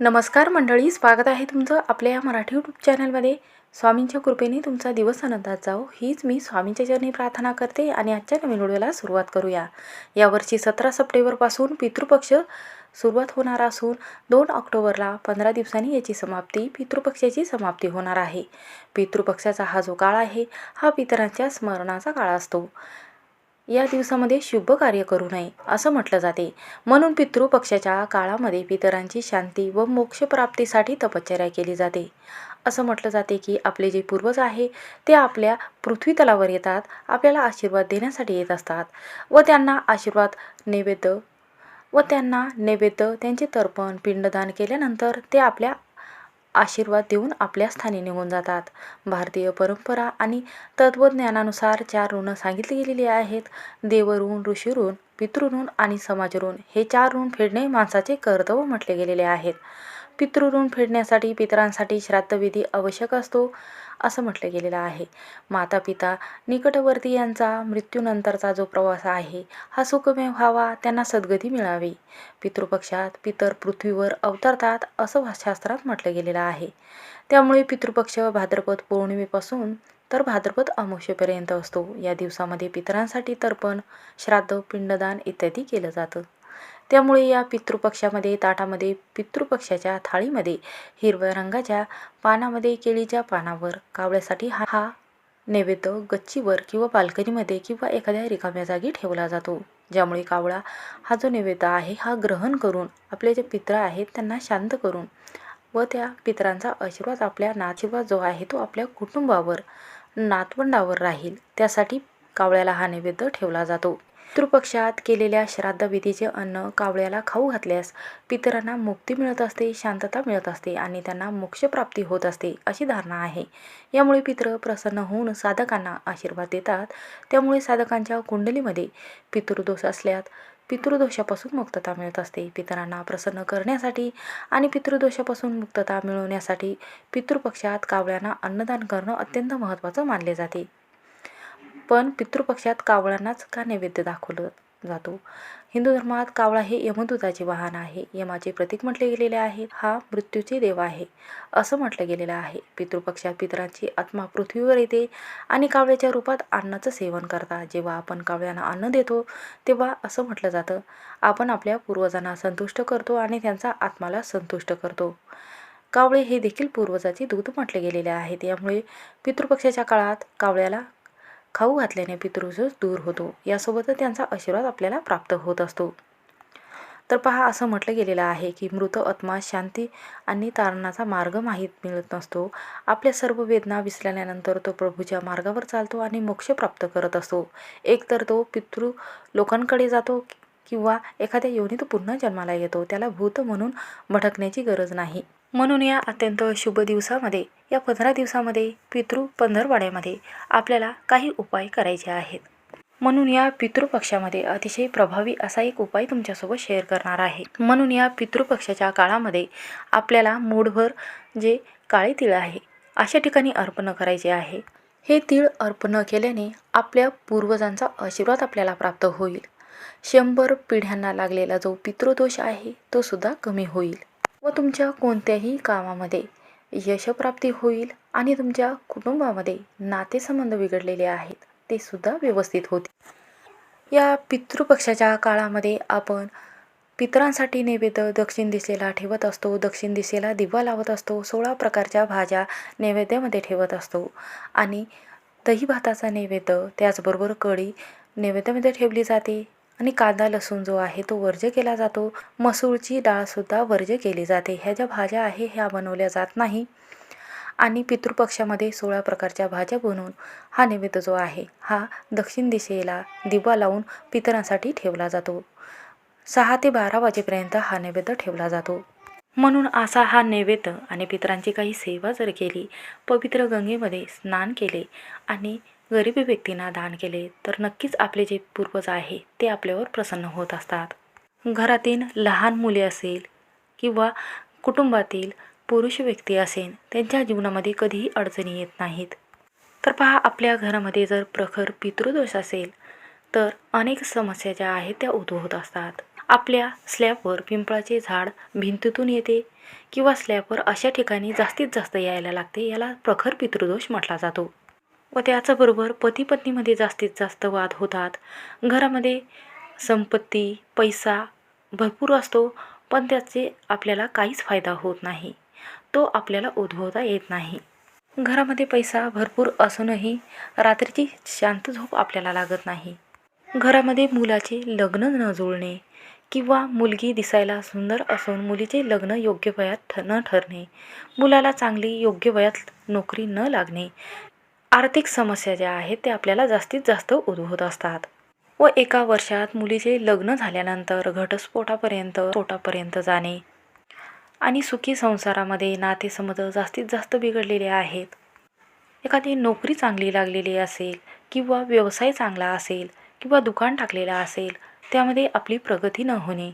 नमस्कार मंडळी स्वागत आहे तुमचं आपल्या या मराठी यूट्यूब चॅनलमध्ये स्वामींच्या कृपेने तुमचा दिवस आनंदात जाओ हीच मी स्वामींच्या चरणी प्रार्थना करते आणि आजच्या नवीन व्हिडिओला सुरुवात करूया. यावर्षी सतरा सप्टेंबरपासून पितृपक्ष सुरुवात होणार असून दोन ऑक्टोबरला पंधरा दिवसांनी याची समाप्ती पितृपक्षाची समाप्ती होणार आहे. पितृपक्षाचा हा जो काळ आहे हा पितरांच्या स्मरणाचा काळ असतो. या दिवसामध्ये शुभ कार्य करू नये असं म्हटलं जाते. म्हणून पितृपक्षाच्या काळामध्ये पितरांची शांती व मोक्षप्राप्तीसाठी तपश्चर्या केली जाते. असं म्हटलं जाते की आपले जे पूर्वज आहे ते आपल्या पृथ्वीतलावर येतात आपल्याला आशीर्वाद देण्यासाठी येत असतात व त्यांना आशीर्वाद नैवेद्य व त्यांना नैवेद्य त्यांचे तर्पण पिंडदान केल्यानंतर ते आपल्या आशीर्वाद देऊन आपल्या स्थानी निघून जातात. भारतीय परंपरा आणि तत्त्वज्ञानानुसार चार ऋण सांगितली गेलेली आहेत. देवऋण ऋषीऋण पितृऋण आणि समाजऋण हे चार ऋण फेडणे माणसाचे कर्तव्य म्हटले गेलेले आहेत. पितृऋण फेडण्यासाठी पितरांसाठी श्राद्धविधी आवश्यक असतो. असं म्हटलं गेलेलं आहे. माता पिता निकटवर्ती यांचा मृत्यूनंतरचा जो प्रवास आहे हा सुखमय व्हावा त्यांना सद्गती मिळावी. पितृपक्षात पितर पृथ्वीवर अवतरतात असं शास्त्रात म्हटलं गेलेलं आहे. त्यामुळे पितृपक्ष भाद्रपद पौर्णिमेपासून तर भाद्रपद अमावस्येपर्यंत असतो. या दिवसामध्ये पितरांसाठी तर्पण श्राद्ध पिंडदान इत्यादी केलं जातं. त्यामुळे या पितृपक्षामध्ये ताटामध्ये पितृपक्षाच्या थाळीमध्ये हिरव्या रंगाच्या पानामध्ये केळीच्या पानावर कावळ्यासाठी हा हा नैवेद्य गच्चीवर किंवा बाल्कनीमध्ये किंवा एखाद्या रिकाम्या जागी ठेवला जातो ज्यामुळे कावळा हा जो नैवेद्य आहे हा ग्रहण करून आपले जे पित्र आहेत त्यांना शांत करून व त्या पितरांचा आशीर्वाद आपल्या नाशिर्वाद जो आहे तो आपल्या कुटुंबावर नातवंडावर राहील त्यासाठी कावळ्याला हा नैवेद्य ठेवला जातो. पितृपक्षात केलेल्या श्राद्धविधीचे अन्न कावळ्याला खाऊ घातल्यास पितरांना मुक्ती मिळत असते शांतता मिळत असते आणि त्यांना मोक्षप्राप्ती होत असते अशी धारणा आहे. यामुळे पितर प्रसन्न होऊन साधकांना आशीर्वाद देतात. त्यामुळे साधकांच्या कुंडलीमध्ये पितृदोष असल्यात पितृदोषापासून मुक्तता मिळत असते. पितरांना प्रसन्न करण्यासाठी आणि पितृदोषापासून मुक्तता मिळवण्यासाठी पितृपक्षात कावळ्यांना अन्नदान करणं अत्यंत महत्त्वाचं मानले जाते. पण पितृपक्षात कावळ्यांनाच का नैवेद्य दाखवलं जातो? हिंदू धर्मात कावळा हे यमदूताचे वाहन आहे. यमाचे प्रतीक म्हटले गेलेले आहे. हा मृत्यूचे देव आहे असं म्हटलं गेलेलं आहे. पितृपक्षात पितरांची आत्मा पृथ्वीवर येते आणि कावळ्याच्या रूपात अन्नाचं सेवन करतात जेव्हा आपण कावळ्यांना अन्न देतो तेव्हा असं म्हटलं जातं आपण आपल्या पूर्वजांना संतुष्ट करतो आणि त्यांचा आत्माला संतुष्ट करतो. कावळे हे देखील पूर्वजाचे दूध म्हटले गेलेले आहेत. यामुळे पितृपक्षाच्या काळात कावळ्याला खाऊ घातल्याने पितृदोष दूर होतो. यासोबतच त्यांचा आशीर्वाद आपल्याला प्राप्त होत असतो. तर पहा असं म्हटलं गेलेलं आहे की मृत आत्मा शांती आणि तारणाचा मार्ग माहीत मिळत नसतो. आपल्या सर्व वेदना विसरल्यानंतर तो प्रभूच्या मार्गावर चालतो आणि मोक्ष प्राप्त करत असतो. एकतर तो पितृ लोकांकडे जातो किंवा एखाद्या योनीत पुन्हा जन्माला येतो. त्याला भूत म्हणून भटकण्याची गरज नाही. म्हणून या अत्यंत शुभ दिवसामध्ये या पंधरा दिवसामध्ये पितृ पंधरवाड्यामध्ये आपल्याला काही उपाय करायचे आहेत. म्हणून या पितृपक्षामध्ये अतिशय प्रभावी असा एक उपाय तुमच्यासोबत शेअर करणार आहे. म्हणून या पितृपक्षाच्या काळामध्ये आपल्याला मूठभर जे काळे तिळ आहे अशा ठिकाणी अर्पण करायचे आहे. हे तीळ अर्पण केल्याने आपल्या पूर्वजांचा आशीर्वाद आपल्याला प्राप्त होईल. शंभर पिढ्यांना लागलेला जो पितृदोष आहे तो सुद्धा कमी होईल. व तुमच्या कोणत्याही कामामध्ये यशप्राप्ती होईल आणि तुमच्या कुटुंबामध्ये नातेसंबंध बिघडलेले आहेत ते सुद्धा व्यवस्थित होतील. या पितृपक्षाच्या काळामध्ये आपण पितरांसाठी नैवेद्य दक्षिण दिशेला ठेवत असतो दक्षिण दिशेला दिवा लावत असतो सोळा प्रकारच्या भाज्या नैवेद्यामध्ये ठेवत असतो आणि दही भाताचा नैवेद्य त्याचबरोबर कढी नैवेद्यामध्ये ठेवली जाते. आणि कांदा लसूण जो आहे तो वर्ज्य केला जातो. मसूरची डाळसुद्धा वर्ज्य केली जाते. ह्या ज्या भाज्या आहे ह्या बनवल्या जात नाही. आणि पितृपक्षामध्ये सोळा प्रकारच्या भाज्या बनवून हा नैवेद्य जो आहे हा दक्षिण दिशेला दिवा लावून पितरांसाठी ठेवला जातो. सहा ते बारा वाजेपर्यंत हा नैवेद्य ठेवला जातो. म्हणून असा हा नैवेद्य आणि पितरांची काही सेवा जर केली पवित्र गंगेमध्ये स्नान केले आणि गरीब व्यक्तींना दान केले तर नक्कीच आपले जे पूर्वज आहे ते आपल्यावर प्रसन्न होत असतात. घरातील लहान मुले असेल किंवा कुटुंबातील पुरुष व्यक्ती असेल त्यांच्या जीवनामध्ये कधीही अडचणी येत नाहीत. तर पहा आपल्या घरामध्ये जर प्रखर पितृदोष असेल तर अनेक समस्या ज्या आहेत त्या उद्भवत असतात. आपल्या स्लॅबवर पिंपळाचे झाड भिंतीतून येते किंवा स्लॅबवर अशा ठिकाणी जास्तीत जास्त यायला लागते याला प्रखर पितृदोष म्हटला जातो. व त्याचबरोबर पती पत्नीमध्ये जास्तीत जास्त वाद होतात. घरामध्ये संपत्ती पैसा भरपूर असतो पण त्याचे आपल्याला काहीच फायदा होत नाही. तो आपल्याला उद्भवता येत नाही. घरामध्ये पैसा भरपूर असूनही रात्रीची शांत झोप आपल्याला लागत नाही. घरामध्ये मुलाचे लग्न न जुळणे किंवा मुलगी दिसायला सुंदर असून मुलीचे लग्न योग्य वयात ठ न ठरणे मुलाला चांगली योग्य वयात नोकरी न लागणे आर्थिक समस्या ज्या आहेत त्या आपल्याला जास्तीत जास्त उद्भवत असतात. व एका वर्षात मुलीचे लग्न झाल्यानंतर घटस्फोटापर्यंत स्फोटापर्यंत जाणे आणि सुखी संसारामध्ये नातेसंबंध जास्तीत जास्त बिघडलेले आहेत. एखादी नोकरी चांगली लागलेली असेल किंवा व्यवसाय चांगला असेल किंवा दुकान टाकलेलं असेल त्यामध्ये आपली प्रगती न होणे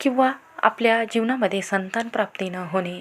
किंवा आपल्या जीवनामध्ये संतान प्राप्ती न होणे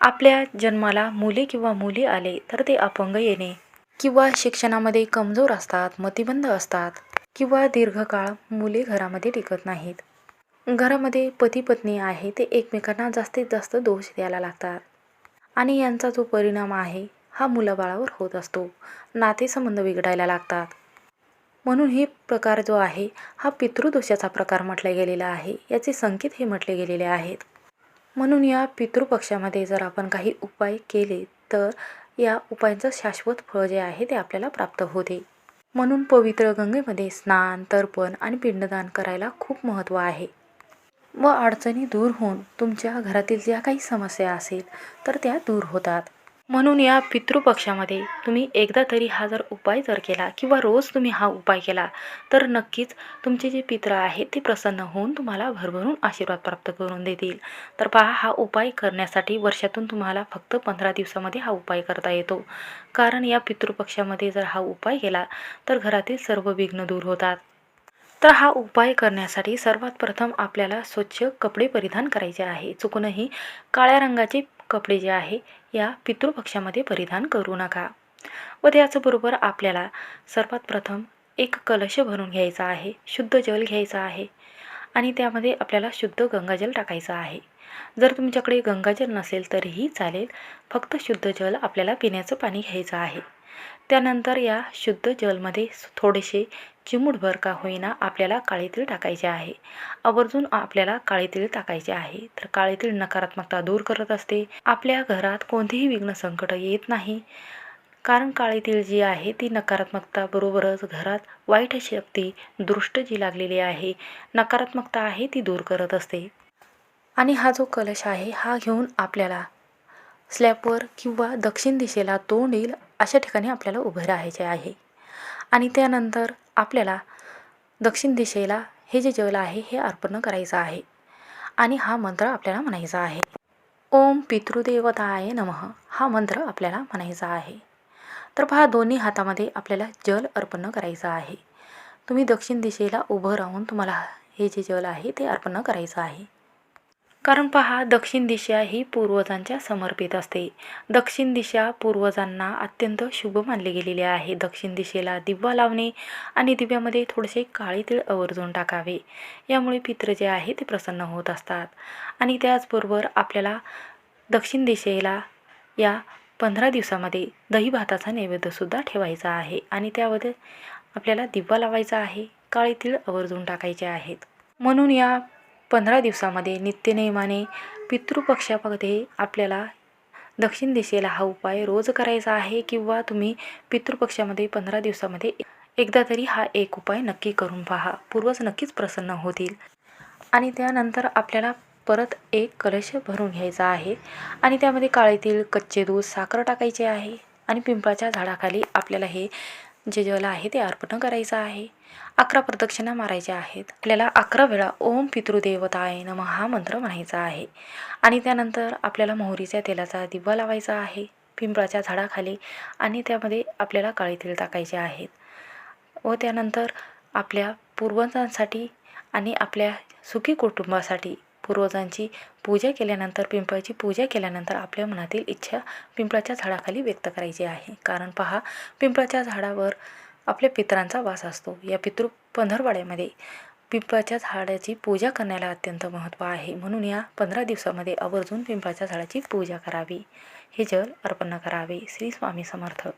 आपल्या जन्माला मुले किंवा मुली आले तर ते अपंग येणे. किंवा शिक्षणामध्ये कमजोर असतात मतिबंद असतात किंवा दीर्घकाळ मुले घरामध्ये टिकत नाहीत. घरामध्ये पती पत्नी आहे ते एकमेकांना जास्तीत जास्त दोष द्यायला लागतात. आणि यांचा जो परिणाम आहे हा मुलाबाळावर होत असतो. नातेसंबंध बिघडायला लागतात. म्हणून हे प्रकार जो आहे हा पितृदोषाचा प्रकार म्हटला गेलेला आहे याचे संकेत हे म्हटले गेलेले आहेत. म्हणून या पितृपक्षामध्ये जर आपण काही उपाय केले तर या उपायांचं शाश्वत फळ जे आहे ते आपल्याला प्राप्त होते. म्हणून पवित्र गंगेमध्ये स्नान तर्पण आणि पिंडदान करायला खूप महत्त्व आहे. व अडचणी दूर होऊन तुमच्या घरातील ज्या काही समस्या असेल तर त्या दूर होतात. म्हणून या पितृपक्षामध्ये तुम्ही एकदा तरी हा जर उपाय जर केला किंवा रोज तुम्ही हा उपाय केला तर नक्कीच तुमचे जे पित्र आहेत ते प्रसन्न होऊन तुम्हाला भरभरून आशीर्वाद प्राप्त करून देतील. तर पहा हा उपाय करण्यासाठी वर्षातून तुम्हाला फक्त पंधरा दिवसामध्ये हा उपाय करता येतो. कारण या पितृपक्षामध्ये जर हा उपाय केला तर घरातील सर्व विघ्न दूर होतात. तर हा उपाय करण्यासाठी सर्वात प्रथम आपल्याला स्वच्छ कपडे परिधान करायचे आहे. चुकूनही काळ्या रंगाचे कपडे जे आहे या पितृपक्षामध्ये परिधान करू नका. व त्याचबरोबर आपल्याला सर्वात प्रथम एक कलश भरून घ्यायचा आहे शुद्ध जल घ्यायचं आहे आणि त्यामध्ये आपल्याला शुद्ध गंगाजल टाकायचं आहे. जर तुमच्याकडे गंगाजल नसेल तरीही चालेल फक्त शुद्ध जल आपल्याला पिण्याचं पाणी घ्यायचं आहे. त्यानंतर या शुद्ध जलमध्ये थोडेसे चिमूटभर का होईना आपल्याला काळे तीळ टाकायचे आहे. आवर्जून आपल्याला काळे तीळ टाकायचे आहे. तर काळे तीळ नकारात्मकता दूर करत असते. आपल्या घरात कोणतेही विघ्न संकट येत नाही. कारण काळे तीळ जी आहे ती नकारात्मकताबरोबरच घरात वाईट शक्ती दृष्ट जी लागलेली आहे नकारात्मकता आहे ती दूर करत असते. आणि हा जो कलश आहे हा घेऊन आपल्याला स्लॅबवर किंवा दक्षिण दिशेला तोंड येईल अशा ठिकाणी आपल्याला उभे राहायचे आहे. आणि त्यानंतर आपल्याला दक्षिण दिशेला हे जे जल आहे हे अर्पण करायचं आहे. आणि हा मंत्र आपल्याला म्हणायचा आहे. ओम पितृदेवताय नमः. हा मंत्र आपल्याला म्हणायचा आहे. तर पहा दोन्ही हातामध्ये आपल्याला जल अर्पण करायचं आहे. तुम्ही दक्षिण दिशेला उभं राहून तुम्हाला हे जे जल आहे ते अर्पण करायचं आहे. कारण पहा दक्षिण दिशा ही पूर्वजांच्या समर्पित असते. दक्षिण दिशा पूर्वजांना अत्यंत शुभ मानले गेलेले आहे. दक्षिण दिशेला दिवा लावणे आणि दिव्यामध्ये थोडेसे काळे तीळ आवर्जून टाकावे. यामुळे पित्र जे आहे ते प्रसन्न होत असतात. आणि त्याचबरोबर आपल्याला दक्षिण दिशेला या पंधरा दिवसामध्ये दही भाताचा नैवेद्यसुद्धा ठेवायचा आहे. आणि त्यामध्ये आपल्याला दिवा लावायचा आहे. काळे तीळ आवर्जून टाकायचे आहेत. म्हणून या पंधरा दिवसामध्ये नित्यनेमाने पितृपक्षामध्ये आपल्याला दक्षिण दिशेला हा उपाय रोज करायचा आहे किंवा तुम्ही पितृपक्षामध्ये पंधरा दिवसामध्ये एकदा तरी हा एक उपाय नक्की करून पहा. पूर्वज नक्कीच प्रसन्न होतील. आणि त्यानंतर आपल्याला परत एक कलश भरून घ्यायचा आहे. आणि त्यामध्ये काळेतील कच्चे दूध साखर टाकायचे आहे. आणि पिंपळाच्या झाडाखाली आपल्याला हे जे जल आहे ते अर्पण करायचं आहे. अकरा प्रदक्षिणा मारायच्या आहेत. आपल्याला अकरा वेळा ओम पितृदेवताय नम हा मंत्र म्हणायचा आहे. आणि त्यानंतर आपल्याला मोहरीच्या तेलाचा दिवा लावायचा आहे. पिंपळाच्या झाडाखाली आणि त्यामध्ये आपल्याला काळे तेल टाकायचे आहेत. व त्यानंतर आपल्या पूर्वजांसाठी आणि आपल्या सुखी कुटुंबासाठी पूर्वजांची पूजा केल्यानंतर पिंपळाची पूजा केल्यानंतर आपल्या मनातील इच्छा पिंपळाच्या झाडाखाली व्यक्त करायची आहे. कारण पहा पिंपळाच्या झाडावर आपल्या पितरांचा वास असतो. या पितृ पंधरवाड्यामध्ये पिंपळाच्या झाडाची पूजा करण्याला अत्यंत महत्त्व आहे. म्हणून या पंधरा दिवसामध्ये आवर्जून पिंपळाच्या झाडाची पूजा करावी. हे जल अर्पण करावे. श्री स्वामी समर्थ.